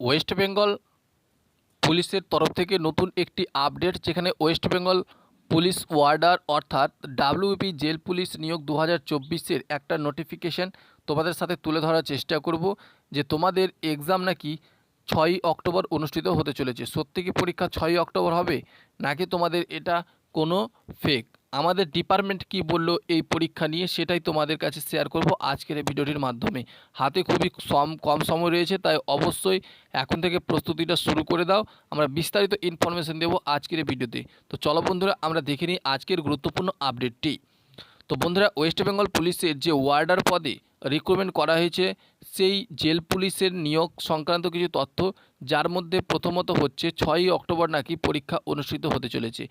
West Bengal পুলিশের তরফ থেকে নতুন একটি আপডেট যেখানে ওয়েস্ট বেঙ্গল পুলিশ ওয়ার্ডার অর্থাৎ ডাব্লিউপি জেল পুলিশ নিয়োগ দু হাজার একটা নোটিফিকেশন তোমাদের সাথে তুলে ধরার চেষ্টা করব যে তোমাদের এক্সাম নাকি ছয়ই অক্টোবর অনুষ্ঠিত হতে চলেছে। সত্যি কি পরীক্ষা ছয়ই অক্টোবর হবে? নাকি তোমাদের এটা কোনো ফেক আমাদের ডিপার্টমেন্ট কি বলল এই পরীক্ষা নিয়ে সেটাই তোমাদের কাছে শেয়ার করব আজকের এই ভিডিওটির মাধ্যমে। হাতে খুবই কম কম সময় রয়েছে, তাই অবশ্যই এখন থেকে প্রস্তুতিটা শুরু করে দাও। আমরা বিস্তারিত ইনফরমেশন দেবো আজকের এই ভিডিওতে। তো চলো বন্ধুরা, আমরা দেখে নিই আজকের গুরুত্বপূর্ণ আপডেটটি তো বন্ধুরা ওয়েস্ট বেঙ্গল পুলিশের যে ওয়ার্ডার পদে রিক্রুটমেন্ট করা হয়েছে, সেই জেল পুলিশের নিয়োগ সংক্রান্ত কিছু তথ্য যার মধ্যে প্রথমত হচ্ছে ছয়ই অক্টোবর নাকি পরীক্ষা অনুষ্ঠিত হতে চলেছে।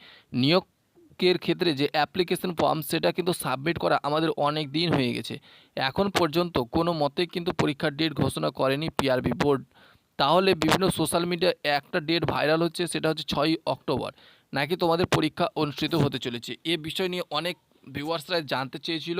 নিয়োগের ক্ষেত্রে যে অ্যাপ্লিকেশন ফর্ম সেটা কিন্তু সাবমিট করা আমাদের অনেক দিন হয়ে গেছে। এখন পর্যন্ত কোনো মতে কিন্তু পরীক্ষার ডেট ঘোষণা করেনি পিআরবি বোর্ড তাহলে বিভিন্ন সোশ্যাল মিডিয়া একটা ডেট ভাইরাল হচ্ছে, সেটা হচ্ছে ছয়ই অক্টোবর। নাকি তোমাদের পরীক্ষা অনুষ্ঠিত হতে চলেছে? এ বিষয় নিয়ে অনেক ভিউয়ার্সরা জানতে চেয়েছিল।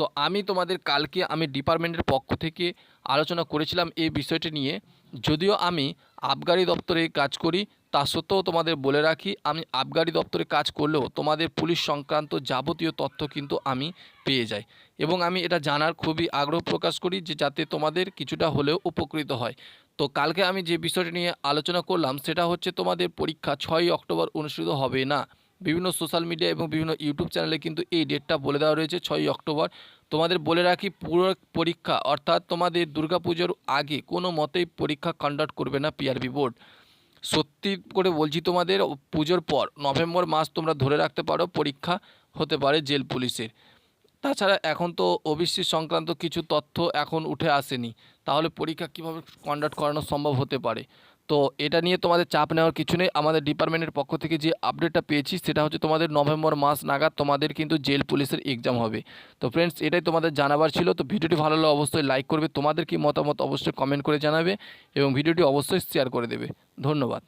তো আমি তোমাদের কালকে আমি ডিপার্টমেন্টের পক্ষ থেকে আলোচনা করেছিলাম এই বিষয়টি নিয়ে। যদিও আমি আবগারি দপ্তরে কাজ করি, তা সত্ত্বেও তোমাদের বলে রাখি, আমি আবগারি দপ্তরে কাজ করলেও তোমাদের পুলিশ সংক্রান্ত যাবতীয় তথ্য কিন্তু আমি পেয়ে যাই। এবং আমি এটা জানার খুবই আগ্রহ প্রকাশ করি যে যাতে তোমাদের কিছুটা হলেও উপকৃত হয়। তো কালকে আমি যে বিষয়টি নিয়ে আলোচনা করলাম, সেটা হচ্ছে তোমাদের পরীক্ষা ছয়ই অক্টোবর অনুষ্ঠিত হবে না? বিভিন্ন সোশ্যাল মিডিয়া এবং বিভিন্ন ইউটিউব চ্যানেলে কিন্তু এই ডেটটা বলে দেওয়া রয়েছে, ছয়ই অক্টোবর। তোমাদের বলে রাখি, পুরো পরীক্ষা, অর্থাৎ তোমাদের দুর্গাপুজোর আগে কোনো মতেই পরীক্ষা কন্ডাক্ট করবে না পিআরবি বোর্ড সত্যি করে বলছি তোমাদের, পুজোর পর নভেম্বর মাস তোমরা ধরে রাখতে পারো, পরীক্ষা হতে পারে জেল পুলিশের। তাছাড়া এখন তো ওবিসি সংক্রান্ত কিছু তথ্য এখন উঠে আসেনি। তাহলে পরীক্ষা কীভাবে কন্ডাক্ট করানো সম্ভব হতে পারে? তো এটা নিয়ে তোমাদের চাপ নেওয়ার কিছু নেই। আমাদের ডিপার্টমেন্টের পক্ষ থেকে যে আপডেটটা পেয়েছি, সেটা হচ্ছে তোমাদের নভেম্বর মাস নাগাদ তোমাদের কিন্তু জেল পুলিশের এক্সাম হবে। তো ফ্রেন্ডস এটাই তোমাদের জানাবার ছিল। তো ভিডিওটি ভালো লাগলে অবশ্যই লাইক করবে। তোমাদের কি মতামত অবশ্যই কমেন্ট করে জানাবে এবং ভিডিওটি অবশ্যই শেয়ার করে দেবে। ধন্যবাদ।